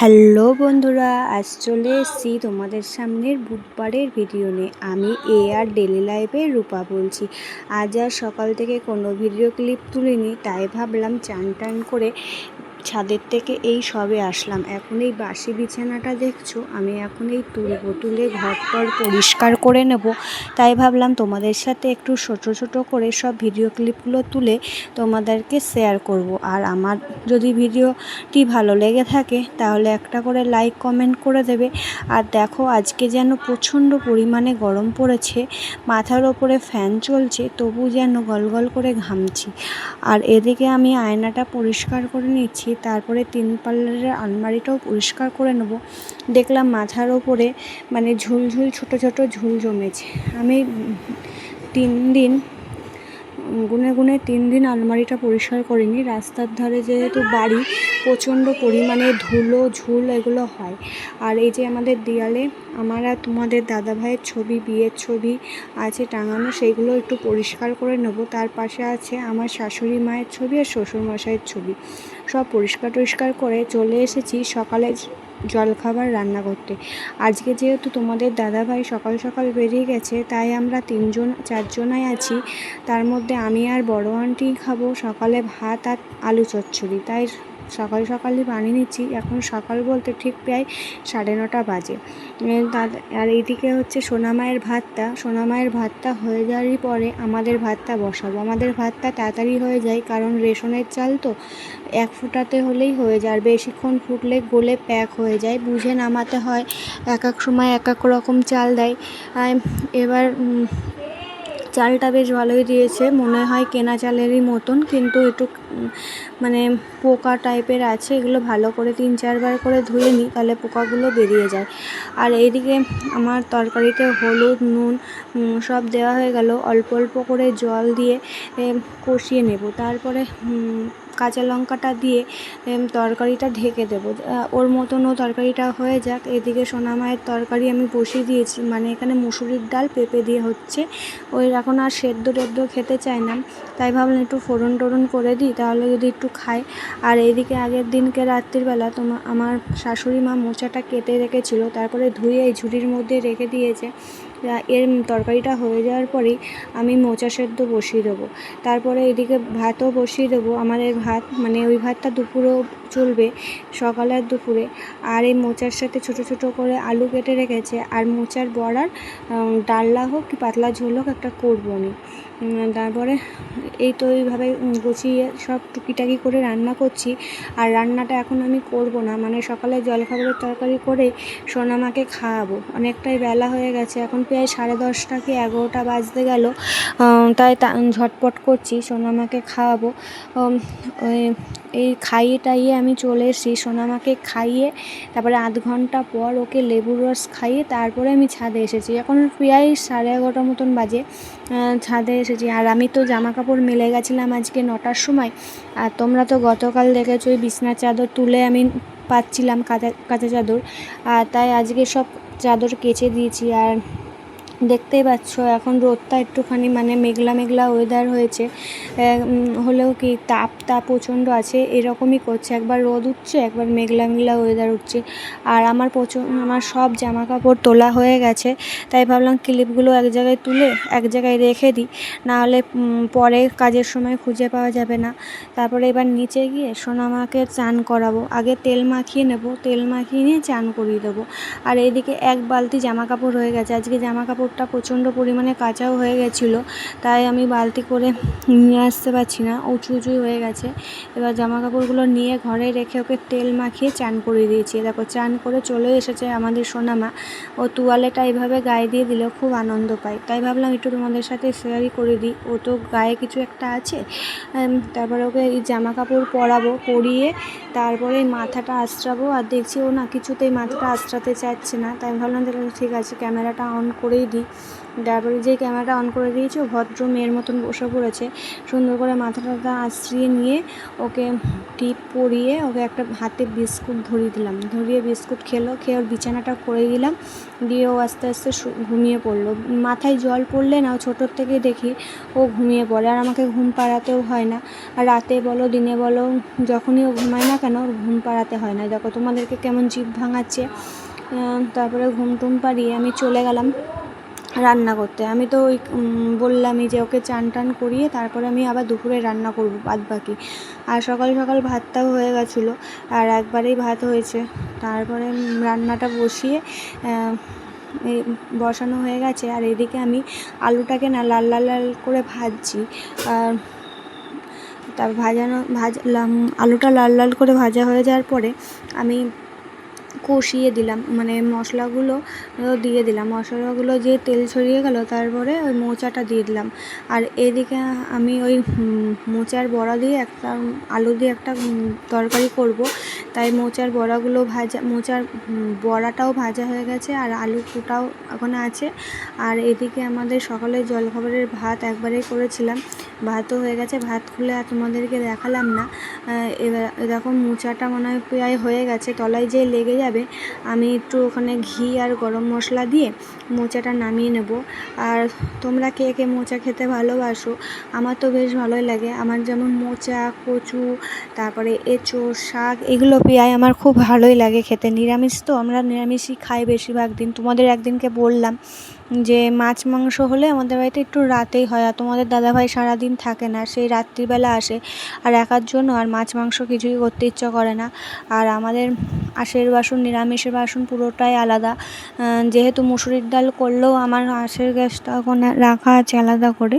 Hello বন্ধুরা, আজ চলে এসছি তোমাদের সামনের বুধবারের ভিডিও নিয়ে। আমি এ আর ডেলি লাইফে রূপা বলছি। আজ আর সকাল থেকে কোনো ভিডিও ক্লিপ তুলিনি, তাই ভাবলাম চান টান করে ছাদের থেকে এই সবে আসলাম। এখন এই বাসি বিছানাটা দেখছ? আমি এখন এই তুলবো তুলে ঘরটর পরিষ্কার করে নেব। তাই ভাবলাম তোমাদের সাথে একটু ছোটো ছোটো করে সব ভিডিও ক্লিপগুলো তুলে তোমাদেরকে শেয়ার করব। আর আমার যদি ভিডিওটি ভালো লেগে থাকে, তাহলে একটা করে লাইক, কমেন্ট করে দেবে। আর দেখো, আজকে যেন প্রচণ্ড পরিমাণে গরম পড়েছে। মাথার ওপরে ফ্যান চলছে, তবু যেন গলগল করে ঘামছি। আর এদিকে আমি আয়নাটা পরিষ্কার করে নিচ্ছি। তারপরে তিন পাল্লারের আলমারিটাও পরিষ্কার করে নেব। দেখলাম মাথার ওপরে মানে ঝুলঝুল ছোট ছোট ঝুল জমেছে। আমি তিন দিন, গুনে গুনে তিন দিন আলমারিটা পরিষ্কার করিনি। রাস্তার ধারে যেহেতু বাড়ি, প্রচণ্ড পরিমাণে ধুলো, ঝুল এগুলো হয়। আর এই যে আমাদের দেয়ালে, আমার আর তোমাদের দাদা ভাইয়ের ছবি, বিয়ের ছবি আছে টাঙানো সেইগুলো একটু পরিষ্কার করে নেব। তার পাশে আছে আমার শাশুড়ি মায়ের ছবি আর শ্বশুরমশাইয়ের ছবি। সব পরিষ্কার টরিষ্কার করে চলে এসেছি সকালে জলখাবার রান্না করতে। আজকে যেহেতু তোমাদের দাদাভাই সকাল সকাল বেরিয়ে গেছে, তাই আমরা তিনজন, চারজনাই আছি। তার মধ্যে আমি আর বড় আন্টি খাব, সকালে ভাত আর আলু চচ্চড়ি। তাই সকাল সকালই বানিয়ে নিচ্ছি। এখন সকাল বলতে ঠিক প্রায় সাড়ে নটা বাজে। আর এইদিকে হচ্ছে সোনামায়ের ভাতটা। সোনামায়ের ভাতটা হয়ে যাওয়ারই পরে আমাদের ভাতটা বসাবো। আমাদের ভাতটা তাড়াতাড়ি হয়ে যায় কারণ রেশনের চাল তো এক ফুটাতে হলেই হয়ে যায়। আর বেশিক্ষণ ফুটলে গলে প্যাক হয়ে যায়। বুঝে নামাতে হয়। এক এক সময় এক এক রকম চাল দেয়। এবার চালটা বেশ ভালোই দিয়েছে। মনে হয় কেনা চালেরই মতন, কিন্তু একটু মানে পোকা টাইপের আছে, এগুলো ভালো করে তিন চারবার করে ধুয়ে নিই, তাহলে পোকাগুলো বেরিয়ে যায়। আর এইদিকে আমার তরকারিতে হলুদ, নুন সব দেওয়া হয়ে গেল। অল্প অল্প করে জল দিয়ে কষিয়ে নেব। তারপরে কাঁচা লঙ্কাটা দিয়ে তরকারিটা ঢেকে দেবো। ওর মতনও তরকারিটা হয়ে যাক। এদিকে সোনামায়ের তরকারি আমি বসিয়ে দিয়েছি। মানে এখানে মুসুরির ডাল পেঁপে দিয়ে হচ্ছে। ওই এখন আর সেদ্ধ টেদ্ধ খেতে চায় না। তাই ভাবলাম একটু ফোড়ন টোড়ন করে দিই, তাহলে যদি একটু খায়। আর এইদিকে আগের দিনকে রাত্রিবেলা তোমার আমার শাশুড়ি মা মোচাটা কেটে রেখেছিল। তারপরে ধুয়ে এই ঝুড়ির মধ্যে রেখে দিয়েছে। এর তরকারিটা হয়ে যাওয়ার পরেই আমি মোচা সেদ্ধ বসিয়ে দেবো। তারপরে এদিকে ভাতও বসিয়ে দেবো। আমাদের ভাত মানে ওই ভাতটা দুপুরেও চলবে সকালের দুপুরে। আর এই মোচার সাথে ছোট ছোট করে আলু কেটে রেখেছে। আর মোচার বড়ার ডাল্লা হোক কি পাতলা ঝোল হোক একটা করব আমি। তারপরে এই তো এইভাবে গুছিয়ে সব টুকিটাকি করে রান্না করছি। আর রান্নাটা এখন আমি করব না মানে সকালে জলখাবারের তরকারি করে সোনামাকে খাওয়াবো। অনেকটাই বেলা হয়ে গেছে, এখন প্রায় সাড়ে দশটা কি এগারোটা বাজতে গেল। তাই ঝটপট করছি সোনামাকে খাওয়াবো। এই খাইয়ে টাইয়ে আমি চলে এসেছি সোনামাকে খাইয়ে, তারপরে আধ ঘণ্টা পর ওকে লেবুর রস খাইয়ে তারপরে আমি ছাদে এসেছি। এখন প্রায় সাড়ে এগারোটার মতন বাজে। ছাদে এসেছি। আর আমি তো জামা কাপড় মেলে গেছিলাম আজকে নটার সময়। আর তোমরা তো গতকাল দেখেছ ওই বিছনার চাদর তুলে আমি পাচ্ছিলাম কাঁচা কাঁচা চাদর। আর তাই আজকে সব চাদর কেচে দিয়েছি। আর দেখতেই পাচ্ছ, এখন রোদটা একটুখানি মানে মেঘলা মেঘলা ওয়েদার হয়েছে। হলেও কি তাপ তাপ প্রচণ্ড আছে, এরকমই করছে। একবার রোদ উঠছে, একবার মেঘলা মেঘলা ওয়েদার উঠছে। আর আমার প্রচণ্ড আমার সব জামা কাপড় তোলা হয়ে গেছে, তাই ভাবলাম ক্লিপগুলো এক জায়গায় তুলে, এক জায়গায় রেখে দিই। নাহলে পরে কাজের সময় খুঁজে পাওয়া যাবে না। তারপরে এবার নিচে গিয়ে সোনামাকে চান করাবো। আগে তেল মাখিয়ে নেব, তেল মাখিয়ে নিয়ে চান করিয়ে দেবো। আর এইদিকে এক বালতি জামা কাপড় হয়ে গেছে। আজকে জামা কাপড় কাপড়টা প্রচণ্ড পরিমাণে কাঁচাও হয়ে গেছিল, তাই আমি বালতি করে নিয়ে আসতে পারছি না, উঁচু উঁচুই হয়ে গেছে। এবার জামা কাপড়গুলো নিয়ে ঘরে রেখে ওকে তেল মাখিয়ে চান করে দিয়েছি। দেখো, চান করে চলে এসেছে আমাদের সোনামা। ও তুয়ালেটা এইভাবে গায়ে দিয়ে দিলেও খুব আনন্দ পায়। তাই ভাবলাম একটু তোমাদের সাথে শেয়ারই করে দিই। ও তো গায়ে কিছু একটা আছে তারপরে ওকে এই জামা কাপড় পরাবো, পরিয়ে তারপরে মাথাটা আশ্রাবো আর দেখছি ও না কিছুতেই মাথাটা আশ্রাতে চাচ্ছে না। তাই ভাবলাম ঠিক আছে, ক্যামেরাটা অন করেই দিই। দিই। তারপরে যে ক্যামেরাটা অন করে দিয়েছি ভদ্র মেয়ের মতন বসে পড়েছে। সুন্দর করে মাথা টাথা আশ্রিয়ে নিয়ে ওকে টিপ পরিয়ে ওকে একটা হাতে বিস্কুট ধরিয়ে দিলাম। ধরিয়ে বিস্কুট খেলো, খেয়ে ওর বিছানাটা করে দিলাম। দিয়ে ও আস্তে আস্তে ঘুমিয়ে পড়ল। মাথায় জল পড়লে না, ও ছোটোর থেকে দেখি ও ঘুমিয়ে পড়ে। আর আমাকে ঘুম পাড়াতেও হয় না। আর রাতে বলো, দিনে বলো, যখনই ও ঘুমায় না কেন, ওর ঘুম পাড়াতে হয় না। দেখো তোমাদেরকে কেমন জিভ ভাঙাচ্ছে। তারপরে ঘুম টুম পাড়িয়ে আমি চলে গেলাম। রান্না করতে। আমি তো ওই বললামই যে ওকে চান টান করিয়ে তারপরে আমি আবার দুপুরে রান্না করব বাদ বাকি। আর সকাল সকাল ভাতটাও হয়ে গেছিল আর একবারেই ভাত হয়েছে। তারপরে রান্নাটা বসিয়ে বসানো হয়ে গেছে আর এদিকে আমি আলুটাকে না লাল লাল লাল করে ভাজছি। আর তার ভাজানো, ভাজলাম, আলুটা লাল লাল করে ভাজা হয়ে যাওয়ার পরে আমি কষিয়ে দিলাম মানে মশলাগুলো দিয়ে দিলাম। মশলাগুলো যে তেল ছড়িয়ে গেল, তারপরে ওই মোচাটা দিয়ে দিলাম। আর এদিকে আমি ওই মোচার বড়া দিয়ে একটা আলু দিয়ে একটা তরকারি করব। তাই মোচার বড়াগুলো ভাজা, মোচার বড়াটাও ভাজা হয়ে গেছে, আর আলু কুটাও ওখানে আছে। আর এদিকে আমাদের সকালের জলখাবারের ভাত একবারেই করেছিলাম। ভাতও হয়ে গেছে, ভাত খুলে আর তোমাদেরকে দেখালাম না। এবার দেখো মোচাটা মনে হয় প্রায় হয়ে গেছে, তলায় যে লেগে যাবে, আমি একটু ওখানে ঘি আর গরম মশলা দিয়ে মোচাটা নামিয়ে নেব। আর তোমরা কে কে মোচা খেতে ভালোবাসো, আমার তো বেশ ভালোই লাগে। আমার যেমন মোচা, কচু, তারপরে এঁচোড়, শাক, এগুলো প্রায় আমার খুব ভালোই লাগে খেতে। নিরামিষ তো আমরা নিরামিষই খাই বেশিরভাগ দিন। তোমাদের একদিনকে বললাম যে মাছ, মাংস হলে আমাদের বাড়িতে একটু রাতেই হয় আর তোমাদের দাদাভাই সারাদিন থাকে না, সেই রাত্রিবেলা আসে আর একার জন্য আর মাছ, মাংস কিছুই করতে ইচ্ছা করে না। আর আমাদের আশের বাসন, নিরামিষের বাসন পুরোটাই আলাদা। যেহেতু মুসুরির ডাল করলেও আমার আশের গ্যাসটা ওখানে রাখা আছে আলাদা করে,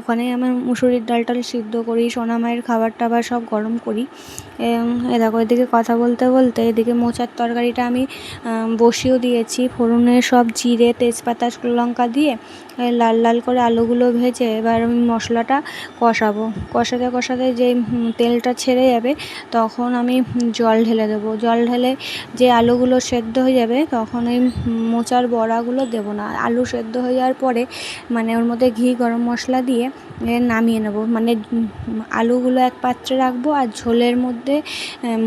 ওখানেই আমার মুসুরির ডালটা সিদ্ধ করি, সোনা মায়ের খাবার টাবার সব গরম করি। এ দেখো, এদিকে কথা বলতে বলতে এদিকে মোচার তরকারিটা আমি বসিয়েও দিয়েছি। ফোড়নে সব জিরে, তেজপাতা লঙ্কা দিয়ে লাল লাল করে আলুগুলো ভেজে এবার আমি মশলাটা কষাবো। কষাতে কষাতে যেই তেলটা ছেড়ে যাবে, তখন আমি জল ঢেলে দেবো। জল ঢেলে যে আলুগুলো সেদ্ধ হয়ে যাবে, তখন ওই মোচার বড়াগুলো দেবো না। আলু সেদ্ধ হয়ে যাওয়ার পরে মানে ওর মধ্যে ঘি, গরম মশলা দিয়ে নামিয়ে নেব। মানে আলুগুলো এক পাত্রে রাখব আর ঝোলের মধ্যে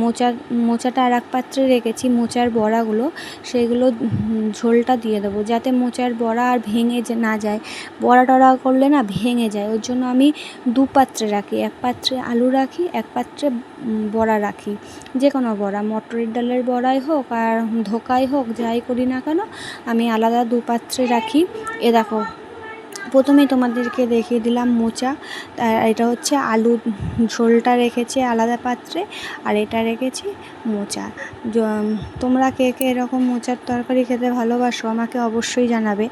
মোচা, মোচাটা আর এক পাত্রে রেখেছি, মোচার বড়াগুলো, সেগুলো ঝোলটা দিয়ে দেবো। যাতে মোচার বড়া আর ভেঙে যে না যায় বড়া টড়া করলে না ভেঙে যায়। ওর জন্য আমি দু পাত্রে রাখি, এক পাত্রে আলু রাখি, এক পাত্রে বড়া রাখি। যে কোনো বড়া, মটরের ডালের বড়াই হোক আর ধোকাই হোক, যাই করি না কেন, আমি আলাদা দু পাত্রে রাখি। এ দেখো, প্রথমেই তোমাদেরকে দেখিয়ে দিলাম মোচা এটা হচ্ছে আলু ঝোলটা রেখেছি আলাদা পাত্রে, আর এটা রেখেছি মোচা। তোমরা কে কে এরকম মোচার তরকারি খেতে ভালোবাসো আমাকে অবশ্যই জানাবে।